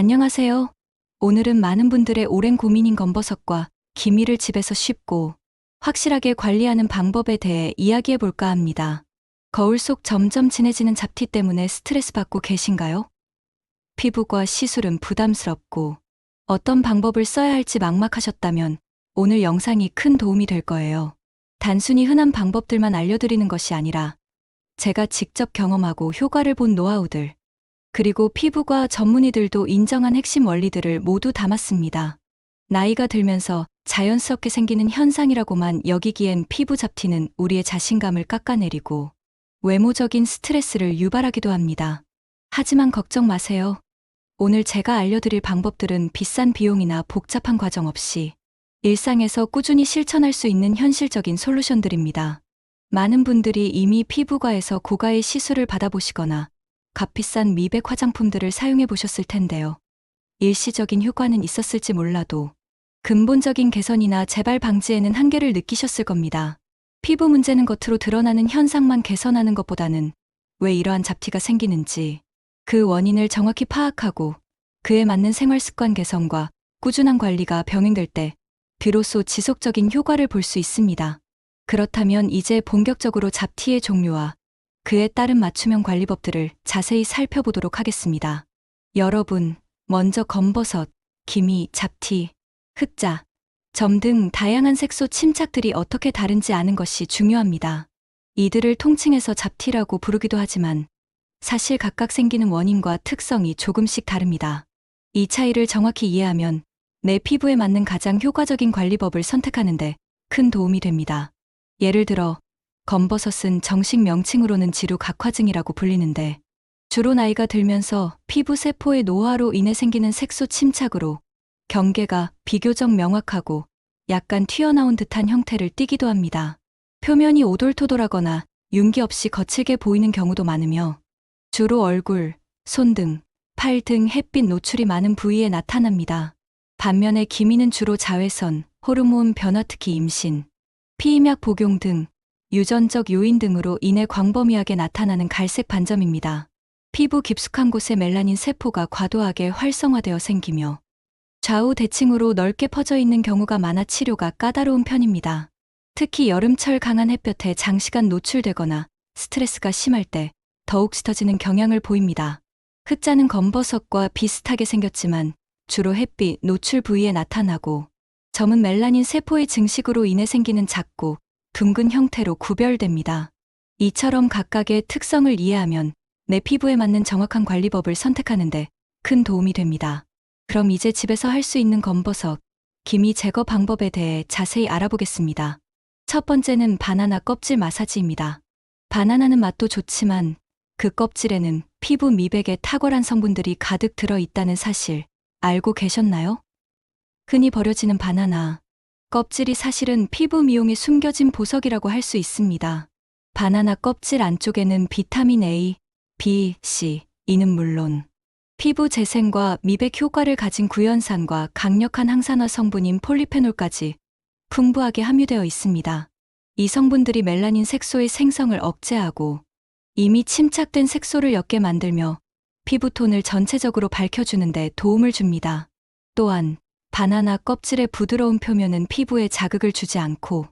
안녕하세요. 오늘은 많은 분들의 오랜 고민인 검버섯과 기미를 집에서 쉽고 확실하게 관리하는 방법에 대해 이야기해 볼까 합니다. 거울 속 점점 진해지는 잡티 때문에 스트레스 받고 계신가요? 피부과 시술은 부담스럽고 어떤 방법을 써야 할지 막막하셨다면 오늘 영상이 큰 도움이 될 거예요. 단순히 흔한 방법들만 알려드리는 것이 아니라 제가 직접 경험하고 효과를 본 노하우들, 그리고 피부과 전문의들도 인정한 핵심 원리들을 모두 담았습니다. 나이가 들면서 자연스럽게 생기는 현상이라고만 여기기엔 피부 잡티는 우리의 자신감을 깎아내리고 외모적인 스트레스를 유발하기도 합니다. 하지만 걱정 마세요. 오늘 제가 알려드릴 방법들은 비싼 비용이나 복잡한 과정 없이 일상에서 꾸준히 실천할 수 있는 현실적인 솔루션들입니다. 많은 분들이 이미 피부과에서 고가의 시술을 받아보시거나 값비싼 미백 화장품들을 사용해 보셨을 텐데요. 일시적인 효과는 있었을지 몰라도 근본적인 개선이나 재발 방지에는 한계를 느끼셨을 겁니다. 피부 문제는 겉으로 드러나는 현상만 개선하는 것보다는 왜 이러한 잡티가 생기는지 그 원인을 정확히 파악하고 그에 맞는 생활 습관 개선과 꾸준한 관리가 병행될 때 비로소 지속적인 효과를 볼 수 있습니다. 그렇다면 이제 본격적으로 잡티의 종류와 그에 따른 맞춤형 관리법들을 자세히 살펴보도록 하겠습니다. 여러분, 먼저 검버섯, 기미, 잡티, 흑자, 점 등 다양한 색소 침착들이 어떻게 다른지 아는 것이 중요합니다. 이들을 통칭해서 잡티라고 부르기도 하지만 사실 각각 생기는 원인과 특성이 조금씩 다릅니다. 이 차이를 정확히 이해하면 내 피부에 맞는 가장 효과적인 관리법을 선택하는데 큰 도움이 됩니다. 예를 들어, 검버섯은 정식 명칭으로는 지루 각화증이라고 불리는데 주로 나이가 들면서 피부 세포의 노화로 인해 생기는 색소 침착으로 경계가 비교적 명확하고 약간 튀어나온 듯한 형태를 띠기도 합니다. 표면이 오돌토돌하거나 윤기 없이 거칠게 보이는 경우도 많으며 주로 얼굴, 손 등, 팔 등 햇빛 노출이 많은 부위에 나타납니다. 반면에 기미는 주로 자외선, 호르몬 변화 특히 임신, 피임약 복용 등 유전적 요인 등으로 인해 광범위하게 나타나는 갈색 반점입니다. 피부 깊숙한 곳에 멜라닌 세포가 과도하게 활성화되어 생기며 좌우 대칭으로 넓게 퍼져 있는 경우가 많아 치료가 까다로운 편입니다. 특히 여름철 강한 햇볕에 장시간 노출되거나 스트레스가 심할 때 더욱 짙어지는 경향을 보입니다. 흑자는 검버섯과 비슷하게 생겼지만 주로 햇빛 노출 부위에 나타나고 점은 멜라닌 세포의 증식으로 인해 생기는 작고 둥근 형태로 구별됩니다. 이처럼 각각의 특성을 이해하면 내 피부에 맞는 정확한 관리법을 선택하는데 큰 도움이 됩니다. 그럼 이제 집에서 할 수 있는 검버섯, 기미 제거 방법에 대해 자세히 알아보겠습니다. 첫 번째는 바나나 껍질 마사지입니다. 바나나는 맛도 좋지만 그 껍질에는 피부 미백에 탁월한 성분들이 가득 들어 있다는 사실 알고 계셨나요? 흔히 버려지는 바나나. 껍질이 사실은 피부 미용에 숨겨진 보석이라고 할 수 있습니다. 바나나 껍질 안쪽에는 비타민 A, B, C, 이는 물론 피부 재생과 미백 효과를 가진 구연산과 강력한 항산화 성분인 폴리페놀까지 풍부하게 함유되어 있습니다. 이 성분들이 멜라닌 색소의 생성을 억제하고 이미 침착된 색소를 옅게 만들며 피부톤을 전체적으로 밝혀주는 데 도움을 줍니다. 또한 바나나 껍질의 부드러운 표면은 피부에 자극을 주지 않고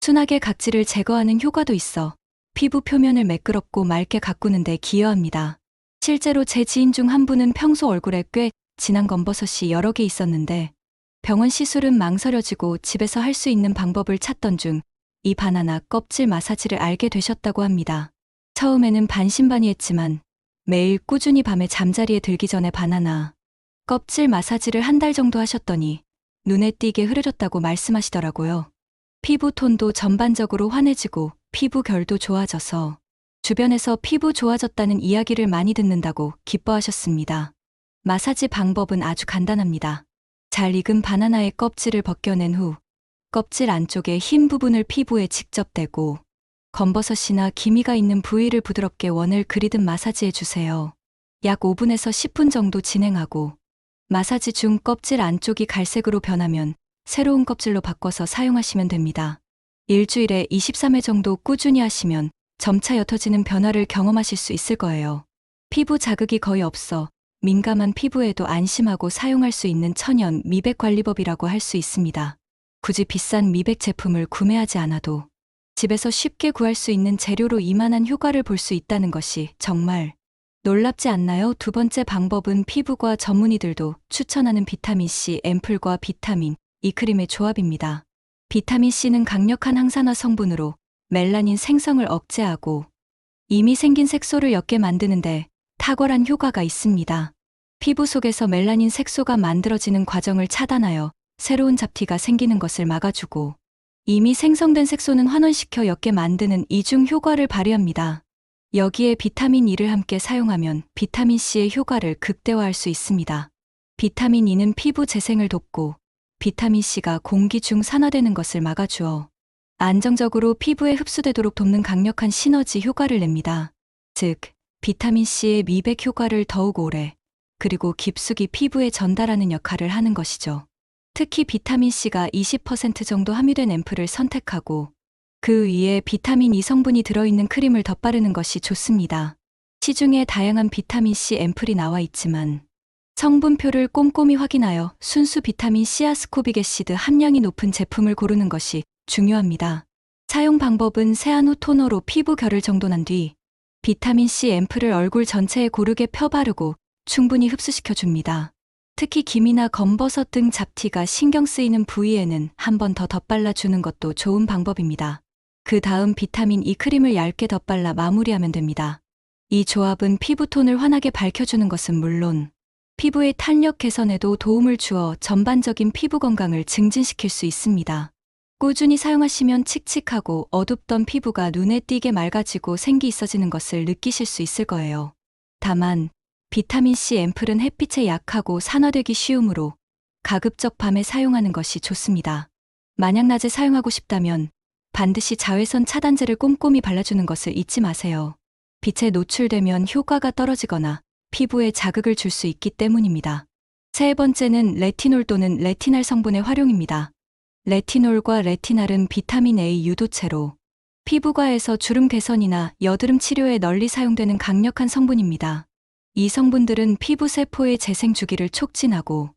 순하게 각질을 제거하는 효과도 있어 피부 표면을 매끄럽고 맑게 가꾸는 데 기여합니다. 실제로 제 지인 중 한 분은 평소 얼굴에 꽤 진한 검버섯이 여러 개 있었는데 병원 시술은 망설여지고 집에서 할 수 있는 방법을 찾던 중 이 바나나 껍질 마사지를 알게 되셨다고 합니다. 처음에는 반신반의했지만 매일 꾸준히 밤에 잠자리에 들기 전에 바나나 껍질 마사지를 한 달 정도 하셨더니 눈에 띄게 흐르졌다고 말씀하시더라고요. 피부 톤도 전반적으로 환해지고 피부 결도 좋아져서 주변에서 피부 좋아졌다는 이야기를 많이 듣는다고 기뻐하셨습니다. 마사지 방법은 아주 간단합니다. 잘 익은 바나나의 껍질을 벗겨낸 후 껍질 안쪽의 흰 부분을 피부에 직접 대고 검버섯이나 기미가 있는 부위를 부드럽게 원을 그리듯 마사지해 주세요. 약 5분에서 10분 정도 진행하고 마사지 중 껍질 안쪽이 갈색으로 변하면 새로운 껍질로 바꿔서 사용하시면 됩니다. 일주일에 23회 정도 꾸준히 하시면 점차 옅어지는 변화를 경험하실 수 있을 거예요. 피부 자극이 거의 없어 민감한 피부에도 안심하고 사용할 수 있는 천연 미백 관리법이라고 할 수 있습니다. 굳이 비싼 미백 제품을 구매하지 않아도 집에서 쉽게 구할 수 있는 재료로 이만한 효과를 볼 수 있다는 것이 정말 놀랍지 않나요? 두 번째 방법은 피부과 전문의들도 추천하는 비타민C 앰플과 비타민 이 크림의 조합입니다. 비타민C는 강력한 항산화 성분으로 멜라닌 생성을 억제하고 이미 생긴 색소를 옅게 만드는데 탁월한 효과가 있습니다. 피부 속에서 멜라닌 색소가 만들어지는 과정을 차단하여 새로운 잡티가 생기는 것을 막아주고 이미 생성된 색소는 환원시켜 옅게 만드는 이중 효과를 발휘합니다. 여기에 비타민 E를 함께 사용하면 비타민 C의 효과를 극대화할 수 있습니다. 비타민 E는 피부 재생을 돕고 비타민 C가 공기 중 산화되는 것을 막아주어 안정적으로 피부에 흡수되도록 돕는 강력한 시너지 효과를 냅니다. 즉, 비타민 C의 미백 효과를 더욱 오래 그리고 깊숙이 피부에 전달하는 역할을 하는 것이죠. 특히 비타민 C가 20% 정도 함유된 앰플을 선택하고 그 위에 비타민 E 성분이 들어있는 크림을 덧바르는 것이 좋습니다. 시중에 다양한 비타민 C 앰플이 나와 있지만 성분표를 꼼꼼히 확인하여 순수 비타민 C 아스코빅 애시드 함량이 높은 제품을 고르는 것이 중요합니다. 사용 방법은 세안 후 토너로 피부 결을 정돈한 뒤 비타민 C 앰플을 얼굴 전체에 고르게 펴바르고 충분히 흡수시켜 줍니다. 특히 김이나 검버섯 등 잡티가 신경 쓰이는 부위에는 한 번 더 덧발라 주는 것도 좋은 방법입니다. 그 다음 비타민 E 크림을 얇게 덧발라 마무리하면 됩니다. 이 조합은 피부톤을 환하게 밝혀주는 것은 물론 피부의 탄력 개선에도 도움을 주어 전반적인 피부 건강을 증진시킬 수 있습니다. 꾸준히 사용하시면 칙칙하고 어둡던 피부가 눈에 띄게 맑아지고 생기 있어지는 것을 느끼실 수 있을 거예요. 다만 비타민C 앰플은 햇빛에 약하고 산화되기 쉬우므로 가급적 밤에 사용하는 것이 좋습니다. 만약 낮에 사용하고 싶다면 반드시 자외선 차단제를 꼼꼼히 발라주는 것을 잊지 마세요. 빛에 노출되면 효과가 떨어지거나 피부에 자극을 줄 수 있기 때문입니다. 세 번째는 레티놀 또는 레티날 성분의 활용입니다. 레티놀과 레티날은 비타민 A 유도체로 피부과에서 주름 개선이나 여드름 치료에 널리 사용되는 강력한 성분입니다. 이 성분들은 피부 세포의 재생 주기를 촉진하고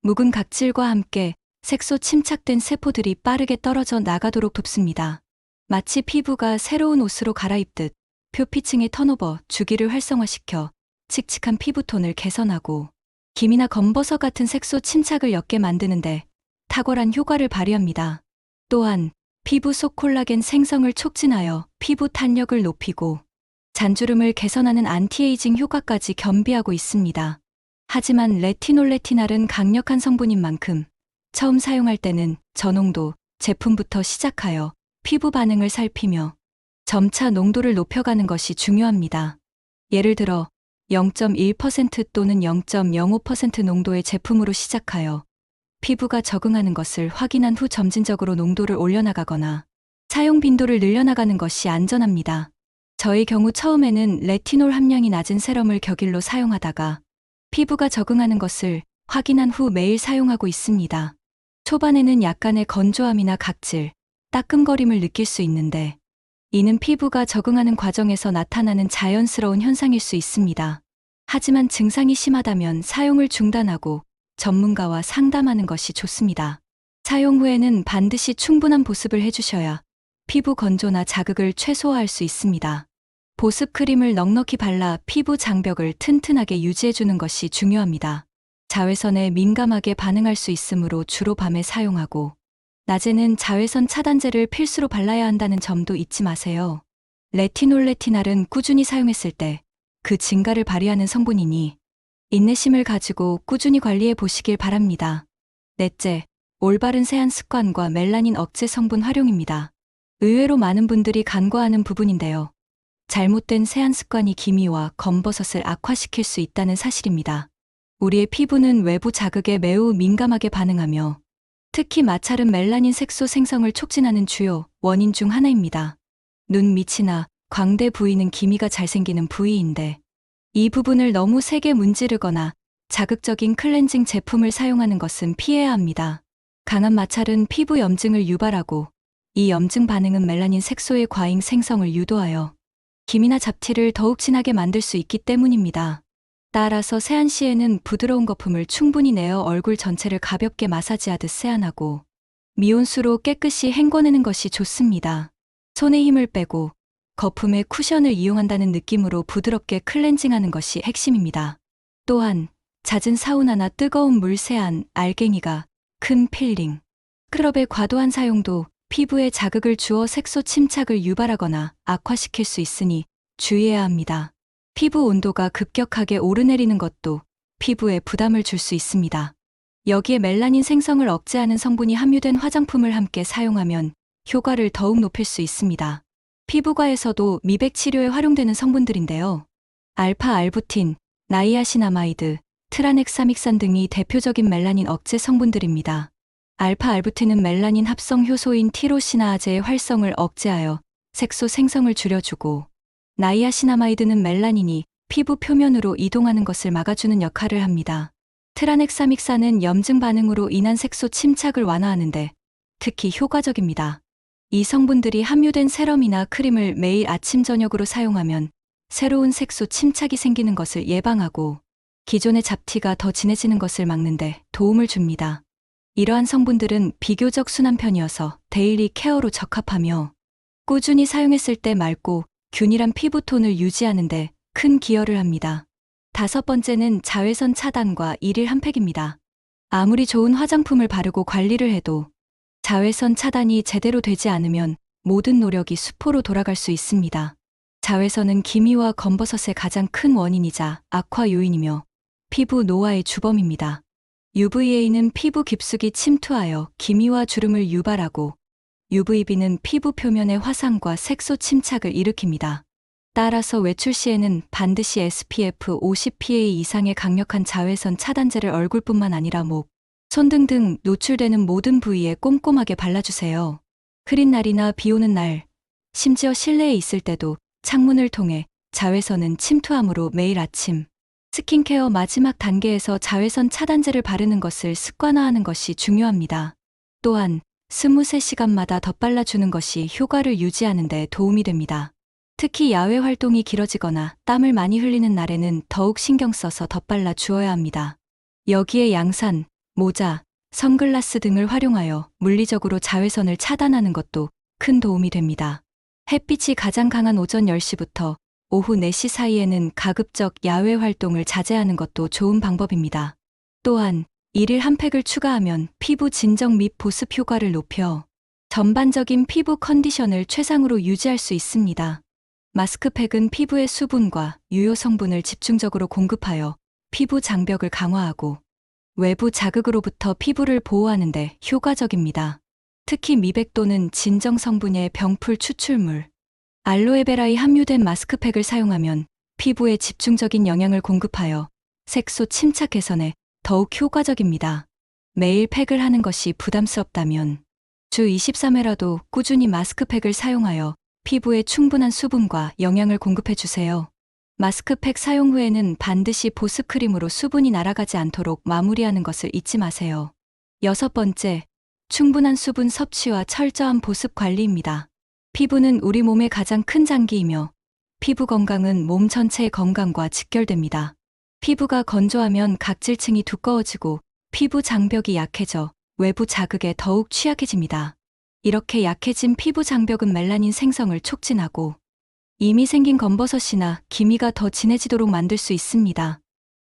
묵은 각질과 함께 색소 침착된 세포들이 빠르게 떨어져 나가도록 돕습니다. 마치 피부가 새로운 옷으로 갈아입듯 표피층의 턴오버 주기를 활성화시켜 칙칙한 피부톤을 개선하고 김이나 검버섯 같은 색소 침착을 옅게 만드는데 탁월한 효과를 발휘합니다. 또한 피부 속 콜라겐 생성을 촉진하여 피부 탄력을 높이고 잔주름을 개선하는 안티에이징 효과까지 겸비하고 있습니다. 하지만 레티놀 레티날은 강력한 성분인 만큼 처음 사용할 때는 저농도 제품부터 시작하여 피부 반응을 살피며 점차 농도를 높여가는 것이 중요합니다. 예를 들어 0.1% 또는 0.05% 농도의 제품으로 시작하여 피부가 적응하는 것을 확인한 후 점진적으로 농도를 올려나가거나 사용 빈도를 늘려나가는 것이 안전합니다. 저의 경우 처음에는 레티놀 함량이 낮은 세럼을 격일로 사용하다가 피부가 적응하는 것을 확인한 후 매일 사용하고 있습니다. 초반에는 약간의 건조함이나 각질, 따끔거림을 느낄 수 있는데 이는 피부가 적응하는 과정에서 나타나는 자연스러운 현상일 수 있습니다. 하지만 증상이 심하다면 사용을 중단하고 전문가와 상담하는 것이 좋습니다. 사용 후에는 반드시 충분한 보습을 해주셔야 피부 건조나 자극을 최소화할 수 있습니다. 보습 크림을 넉넉히 발라 피부 장벽을 튼튼하게 유지해주는 것이 중요합니다. 자외선에 민감하게 반응할 수 있으므로 주로 밤에 사용하고, 낮에는 자외선 차단제를 필수로 발라야 한다는 점도 잊지 마세요. 레티놀 레티날은 꾸준히 사용했을 때 그 증가를 발휘하는 성분이니 인내심을 가지고 꾸준히 관리해 보시길 바랍니다. 넷째, 올바른 세안 습관과 멜라닌 억제 성분 활용입니다. 의외로 많은 분들이 간과하는 부분인데요. 잘못된 세안 습관이 기미와 검버섯을 악화시킬 수 있다는 사실입니다. 우리의 피부는 외부 자극에 매우 민감하게 반응하며 특히 마찰은 멜라닌 색소 생성을 촉진하는 주요 원인 중 하나입니다. 눈 밑이나 광대 부위는 기미가 잘 생기는 부위인데 이 부분을 너무 세게 문지르거나 자극적인 클렌징 제품을 사용하는 것은 피해야 합니다. 강한 마찰은 피부 염증을 유발하고 이 염증 반응은 멜라닌 색소의 과잉 생성을 유도하여 기미나 잡티를 더욱 진하게 만들 수 있기 때문입니다. 따라서 세안 시에는 부드러운 거품을 충분히 내어 얼굴 전체를 가볍게 마사지하듯 세안하고 미온수로 깨끗이 헹궈내는 것이 좋습니다. 손에 힘을 빼고 거품의 쿠션을 이용한다는 느낌으로 부드럽게 클렌징하는 것이 핵심입니다. 또한 잦은 사우나나 뜨거운 물 세안, 알갱이가 큰 필링, 스크럽의 과도한 사용도 피부에 자극을 주어 색소 침착을 유발하거나 악화시킬 수 있으니 주의해야 합니다. 피부 온도가 급격하게 오르내리는 것도 피부에 부담을 줄 수 있습니다. 여기에 멜라닌 생성을 억제하는 성분이 함유된 화장품을 함께 사용하면 효과를 더욱 높일 수 있습니다. 피부과에서도 미백 치료에 활용되는 성분들인데요. 알파 알부틴, 나이아시나마이드, 트라넥사믹산 등이 대표적인 멜라닌 억제 성분들입니다. 알파 알부틴은 멜라닌 합성 효소인 티로시나아제의 활성을 억제하여 색소 생성을 줄여주고 나이아시나마이드는 멜라닌이 피부 표면으로 이동하는 것을 막아주는 역할을 합니다. 트라넥사믹산은 염증 반응으로 인한 색소 침착을 완화하는데 특히 효과적입니다. 이 성분들이 함유된 세럼이나 크림을 매일 아침 저녁으로 사용하면 새로운 색소 침착이 생기는 것을 예방하고 기존의 잡티가 더 진해지는 것을 막는데 도움을 줍니다. 이러한 성분들은 비교적 순한 편이어서 데일리 케어로 적합하며 꾸준히 사용했을 때 맑고 균일한 피부톤을 유지하는데 큰 기여를 합니다. 다섯 번째는 자외선 차단과 일일 한팩입니다. 아무리 좋은 화장품을 바르고 관리를 해도 자외선 차단이 제대로 되지 않으면 모든 노력이 수포로 돌아갈 수 있습니다. 자외선은 기미와 검버섯의 가장 큰 원인이자 악화 요인이며 피부 노화의 주범입니다. UVA는 피부 깊숙이 침투하여 기미와 주름을 유발하고 UVB는 피부 표면의 화상과 색소 침착을 일으킵니다. 따라서 외출 시에는 반드시 SPF 50PA 이상의 강력한 자외선 차단제를 얼굴뿐만 아니라 목, 손 등등 노출되는 모든 부위에 꼼꼼하게 발라주세요. 흐린 날이나 비 오는 날, 심지어 실내에 있을 때도 창문을 통해 자외선은 침투하므로 매일 아침 스킨케어 마지막 단계에서 자외선 차단제를 바르는 것을 습관화하는 것이 중요합니다. 또한 23시간마다 덧발라주는 것이 효과를 유지하는 데 도움이 됩니다. 특히 야외 활동이 길어지거나 땀을 많이 흘리는 날에는 더욱 신경 써서 덧발라 주어야 합니다. 여기에 양산, 모자, 선글라스 등을 활용하여 물리적으로 자외선을 차단하는 것도 큰 도움이 됩니다. 햇빛이 가장 강한 오전 10시부터 오후 4시 사이에는 가급적 야외 활동을 자제하는 것도 좋은 방법입니다. 또한 일일 한 팩을 추가하면 피부 진정 및 보습 효과를 높여 전반적인 피부 컨디션을 최상으로 유지할 수 있습니다. 마스크팩은 피부의 수분과 유효 성분을 집중적으로 공급하여 피부 장벽을 강화하고 외부 자극으로부터 피부를 보호하는 데 효과적입니다. 특히 미백 또는 진정 성분의 병풀 추출물, 알로에베라에 함유된 마스크팩을 사용하면 피부에 집중적인 영양을 공급하여 색소 침착 개선에 더욱 효과적입니다. 매일 팩을 하는 것이 부담스럽다면 주 23회라도 꾸준히 마스크팩을 사용하여 피부에 충분한 수분과 영양을 공급해 주세요. 마스크팩 사용 후에는 반드시 보습크림으로 수분이 날아가지 않도록 마무리하는 것을 잊지 마세요. 여섯 번째, 충분한 수분 섭취와 철저한 보습 관리입니다. 피부는 우리 몸의 가장 큰 장기이며 피부 건강은 몸 전체의 건강과 직결됩니다. 피부가 건조하면 각질층이 두꺼워지고 피부 장벽이 약해져 외부 자극에 더욱 취약해집니다. 이렇게 약해진 피부 장벽은 멜라닌 생성을 촉진하고 이미 생긴 검버섯이나 기미가 더 진해지도록 만들 수 있습니다.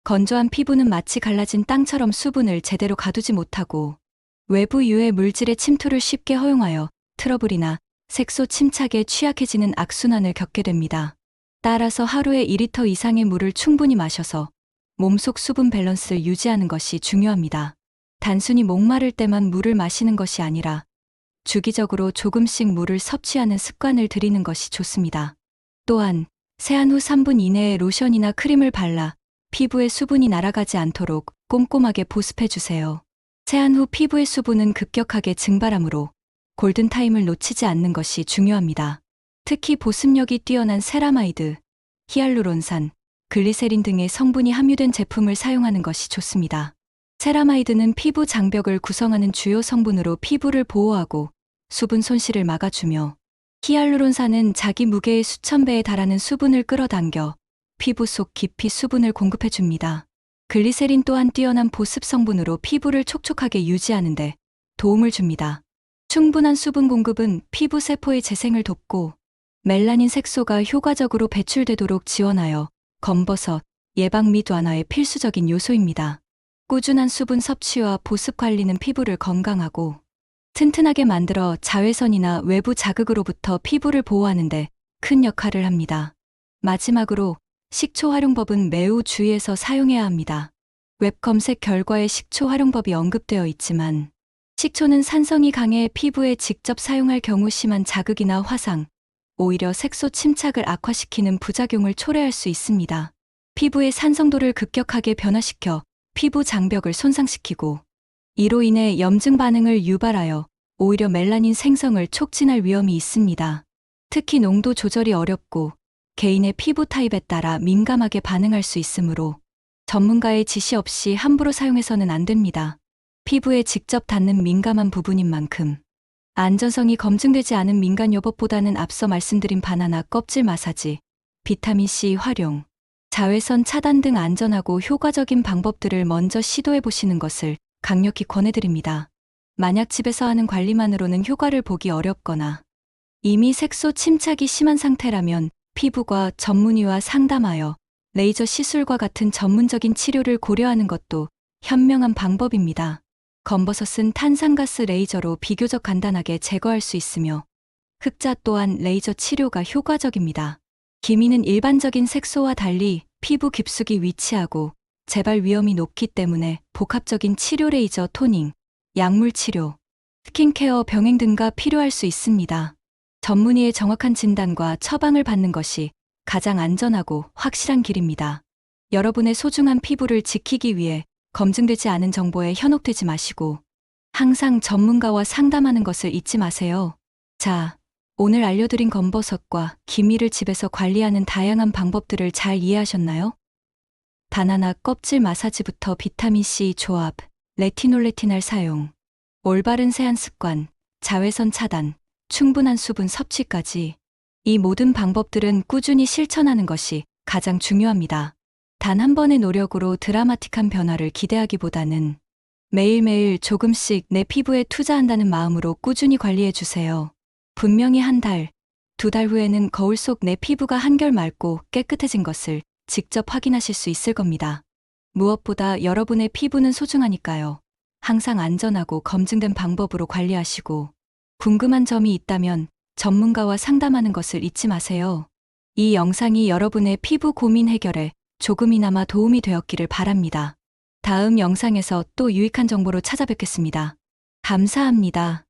건조한 피부는 마치 갈라진 땅처럼 수분을 제대로 가두지 못하고 외부 유해 물질의 침투를 쉽게 허용하여 트러블이나 색소 침착에 취약해지는 악순환을 겪게 됩니다. 따라서 하루에 2리터 이상의 물을 충분히 마셔서 몸속 수분 밸런스를 유지하는 것이 중요합니다. 단순히 목마를 때만 물을 마시는 것이 아니라 주기적으로 조금씩 물을 섭취하는 습관을 들이는 것이 좋습니다. 또한 세안 후 3분 이내에 로션이나 크림을 발라 피부에 수분이 날아가지 않도록 꼼꼼하게 보습해 주세요. 세안 후 피부의 수분은 급격하게 증발하므로 골든타임을 놓치지 않는 것이 중요합니다. 특히 보습력이 뛰어난 세라마이드, 히알루론산, 글리세린 등의 성분이 함유된 제품을 사용하는 것이 좋습니다. 세라마이드는 피부 장벽을 구성하는 주요 성분으로 피부를 보호하고 수분 손실을 막아주며 히알루론산은 자기 무게의 수천 배에 달하는 수분을 끌어당겨 피부 속 깊이 수분을 공급해 줍니다. 글리세린 또한 뛰어난 보습 성분으로 피부를 촉촉하게 유지하는데 도움을 줍니다. 충분한 수분 공급은 피부 세포의 재생을 돕고 멜라닌 색소가 효과적으로 배출되도록 지원하여 검버섯, 예방 및 완화의 필수적인 요소입니다. 꾸준한 수분 섭취와 보습 관리는 피부를 건강하고 튼튼하게 만들어 자외선이나 외부 자극으로부터 피부를 보호하는데 큰 역할을 합니다. 마지막으로 식초 활용법은 매우 주의해서 사용해야 합니다. 웹 검색 결과에 식초 활용법이 언급되어 있지만 식초는 산성이 강해 피부에 직접 사용할 경우 심한 자극이나 화상, 오히려 색소 침착을 악화시키는 부작용을 초래할 수 있습니다. 피부의 산성도를 급격하게 변화시켜 피부 장벽을 손상시키고 이로 인해 염증 반응을 유발하여 오히려 멜라닌 생성을 촉진할 위험이 있습니다. 특히 농도 조절이 어렵고 개인의 피부 타입에 따라 민감하게 반응할 수 있으므로 전문가의 지시 없이 함부로 사용해서는 안 됩니다. 피부에 직접 닿는 민감한 부분인 만큼 안전성이 검증되지 않은 민간 요법보다는 앞서 말씀드린 바나나 껍질 마사지, 비타민C 활용, 자외선 차단 등 안전하고 효과적인 방법들을 먼저 시도해 보시는 것을 강력히 권해드립니다. 만약 집에서 하는 관리만으로는 효과를 보기 어렵거나 이미 색소 침착이 심한 상태라면 피부과 전문의와 상담하여 레이저 시술과 같은 전문적인 치료를 고려하는 것도 현명한 방법입니다. 검버섯은 탄산가스 레이저로 비교적 간단하게 제거할 수 있으며 흑자 또한 레이저 치료가 효과적입니다. 기미는 일반적인 색소와 달리 피부 깊숙이 위치하고 재발 위험이 높기 때문에 복합적인 치료 레이저 토닝, 약물 치료, 스킨케어 병행 등가 필요할 수 있습니다. 전문의의 정확한 진단과 처방을 받는 것이 가장 안전하고 확실한 길입니다. 여러분의 소중한 피부를 지키기 위해 검증되지 않은 정보에 현혹되지 마시고 항상 전문가와 상담하는 것을 잊지 마세요. 자, 오늘 알려드린 검버섯과 기미를 집에서 관리하는 다양한 방법들을 잘 이해하셨나요? 바나나 껍질 마사지부터 비타민C 조합, 레티놀레티날 사용, 올바른 세안 습관, 자외선 차단, 충분한 수분 섭취까지 이 모든 방법들은 꾸준히 실천하는 것이 가장 중요합니다. 단 한 번의 노력으로 드라마틱한 변화를 기대하기보다는 매일매일 조금씩 내 피부에 투자한다는 마음으로 꾸준히 관리해 주세요. 분명히 한 달, 두 달 후에는 거울 속 내 피부가 한결 맑고 깨끗해진 것을 직접 확인하실 수 있을 겁니다. 무엇보다 여러분의 피부는 소중하니까요. 항상 안전하고 검증된 방법으로 관리하시고 궁금한 점이 있다면 전문가와 상담하는 것을 잊지 마세요. 이 영상이 여러분의 피부 고민 해결에 조금이나마 도움이 되었기를 바랍니다. 다음 영상에서 또 유익한 정보로 찾아뵙겠습니다. 감사합니다.